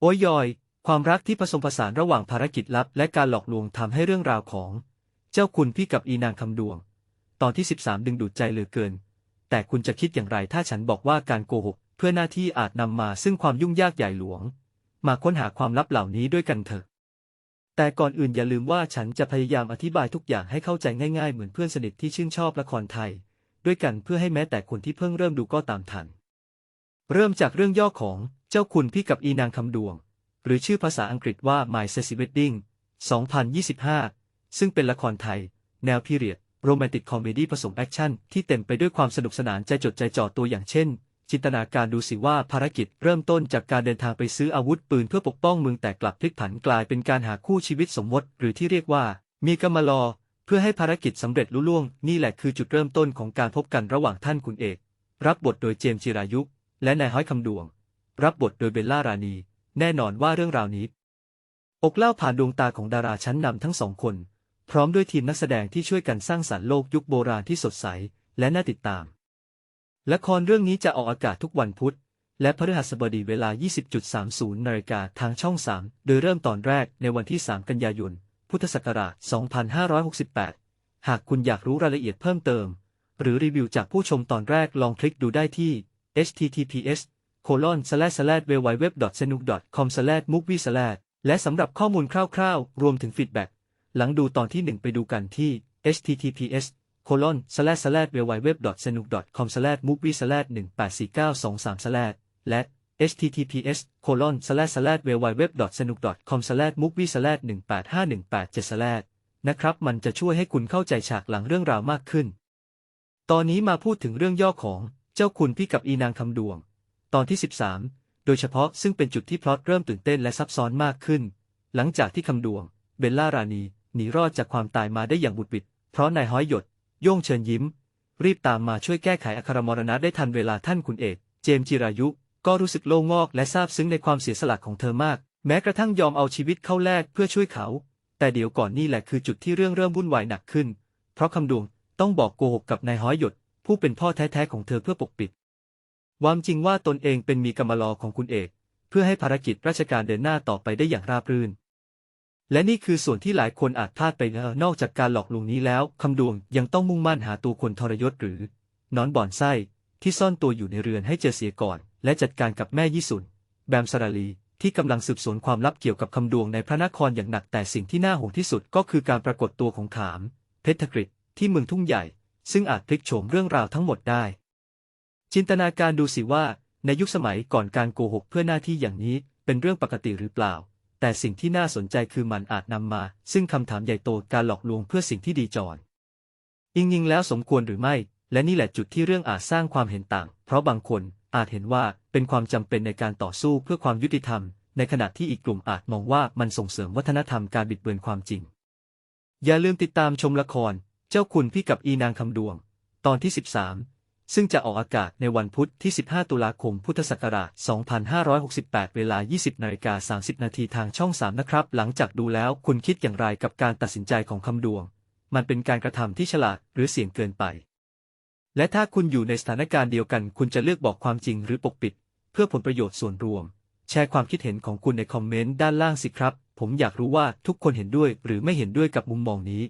โอ้ยยอย ความรักที่ผสมผสานระหว่างภารกิจลับ และการหลอกลวงทำให้เรื่องราวของ เจ้าคุณพี่กับอีนางคำดวง ตอนที่ 13 ดึงดูดใจเหลือเกิน แต่คุณจะคิดอย่างไรถ้าฉันบอกว่าการโกหก เพื่อหน้าที่อาจนำมาซึ่งความยุ่งยากใหญ่หลวง มาค้นหาความลับเหล่านี้ด้วยกันเถอะ แต่ก่อนอื่นอย่าลืมว่าฉันจะพยายามอธิบายทุกอย่างให้เข้าใจง่ายๆ เหมือนเพื่อนสนิทที่ชื่นชอบละครไทย ด้วยกันเพื่อให้แม้แต่คนที่เพิ่งเริ่มดูก็ตามทัน เริ่มจากเรื่องย่อของ เจ้าคุณพี่กับอีนางคำดวง หรือชื่อภาษาอังกฤษว่า My Sexy Wedding 2025 ซึ่งเป็นละครไทย แนวพีเรียดโรแมนติกคอมเมดี้ผสมแอคชั่นที่เต็มไปด้วยความสนุกสนานใจจดใจจ่อตัวอย่างเช่น จินตนาการดูสิว่าภารกิจเริ่มต้นจากการเดินทางไปซื้ออาวุธปืนเพื่อปกป้องเมืองแต่กลับพลิกผันกลายเป็นการหาคู่ชีวิตสมมติหรือที่เรียกว่า มีกรรมลอ เพื่อให้ภารกิจสำเร็จลุล่วง นี่แหละคือจุดเริ่มต้นของการพบกันระหว่างท่านคุณเอก รับบทโดยเจมส์จิรายุ และนายห้อยคำดวง รับบทโดยเบลล่ารานี แน่นอนว่าเรื่องราวนี้ อกเล่าผ่านดวงตาของดาราชั้นนำทั้งสองคน พร้อมด้วยทีมนักแสดงที่ช่วยกันสร้างสรรค์โลกยุคโบราณที่สดใส และน่าติดตาม ละครเรื่องนี้จะออกอากาศทุกวันพุธ และพฤหัสบดีเวลา 20.30 นาฬิกาทางช่อง 3 โดยเริ่มตอนแรกในวันที่ 3 กันยายน พุทธศักราช 2568 หากคุณอยากรู้รายละเอียดเพิ่มเติม หรือรีวิวจากผู้ชมตอนแรกลองคลิกดูได้ที่ https colon slash slash www senuk com slash movie slash และสำหรับข้อมูลคร่าวๆ รวมถึงฟีดแบ็กหลังดูตอนที่ 1 ไปดูกันที่ https colon slash slash www senuk com slash movie slash 184923 slash และ https colon slash slash www senuk com slash movie slash 185187 slash นะครับ มันจะช่วยให้คุณเข้าใจฉากหลังเรื่องราวมากขึ้น ตอนนี้มาพูดถึงเรื่องย่อของเจ้าคุณพี่กับอีนางคำดวง ตอนที่ 13 โดยเฉพาะซึ่งเป็นจุดที่พล็อตเริ่มตื่นเต้นและซับซ้อนมากขึ้น หลังจากที่คำดวง เบลล่ารานีหนีรอดจากความตายมาได้อย่างบุดบิด เพราะนายห้อยหยด โย่งเชิญยิ้ม รีบตามมาช่วยแก้ไขอัครมรณะได้ทันเวลาท่านคุณเอก เจมจิรายุ ก็รู้สึกโล่งอกและซาบซึ้งในความเสียสละของเธอมาก แม้กระทั่งยอมเอาชีวิตเข้าแลกเพื่อช่วยเขา แต่เดี๋ยวก่อนนี่แหละคือจุดที่เรื่องเริ่มวุ่นวายหนักขึ้น เพราะคำดวงต้องบอกโกหกกับนายห้อยหยด ผู้เป็นพ่อแท้ๆของเธอเพื่อปกปิด วามจริงว่าตนเองเป็นมีกรรมลอของคุณเอก เพื่อให้ภารกิจราชการเดินหน้าต่อไปได้อย่างราบรื่น และนี่คือส่วนที่หลายคนอาจพลาดไปนอกจากการหลอกลวงนี้แล้ว คำดวงยังต้องมุ่งมั่นหาตัวคนทรยศหรือนอนบ่อนไส้ที่ซ่อนตัวอยู่ในเรือนให้เจอเสียก่อน และจัดการกับแม่ยี่สุน แบมสราลีที่กำลังสืบสวนความลับเกี่ยวกับคำดวงในพระนครอย่างหนักแต่สิ่งที่น่าห่วงที่สุดก็คือการปรากฏตัวของขาม เพชรกฤษที่เมืองทุ่งใหญ่ ซึ่งอาจพลิกโฉมเรื่องราวทั้งหมดได้ จินตนาการดูสิว่า ในยุคสมัยก่อนการโกหกเพื่อหน้าที่อย่างนี้เป็นเรื่องปกติหรือเปล่า แต่สิ่งที่น่าสนใจคือมันอาจนำมา ซึ่งคำถามใหญ่โตการหลอกลวงเพื่อสิ่งที่ดีจรอิงยิงแล้วสมควรหรือไม่ และนี่แหละจุดที่เรื่องอาจสร้างความเห็นต่าง เพราะบางคนอาจเห็นว่าเป็นความจำเป็นในการต่อสู้เพื่อความยุติธรรม ในขณะที่อีกกลุ่มอาจมองว่ามันส่งเสริมวัฒนธรรมการบิดเบือนความจริง อย่าลืมติดตามชมละคร เจ้าคุณพี่กับอีนางคำดวง ตอนที่ 13 ซึ่งจะออกอากาศในวันพุธที่ 15 ตุลาคม พุทธศักราช 2568 เวลา 20นาฬิกา30 นาทีทางช่อง 3 นะครับ หลังจากดูแล้วคุณคิดอย่างไรกับการตัดสินใจของคำดวง มันเป็นการกระทำที่ฉลาดหรือเสี่ยงเกินไป และถ้าคุณอยู่ในสถานการณ์เดียวกัน คุณจะเลือกบอกความจริงหรือปกปิด เพื่อผลประโยชน์ส่วนรวม แชร์ความคิดเห็นของคุณในคอมเมนต์ด้านล่างสิครับ ผมอยากรู้ว่าทุกคนเห็นด้วยหรือไม่เห็นด้วยกับมุมมองนี้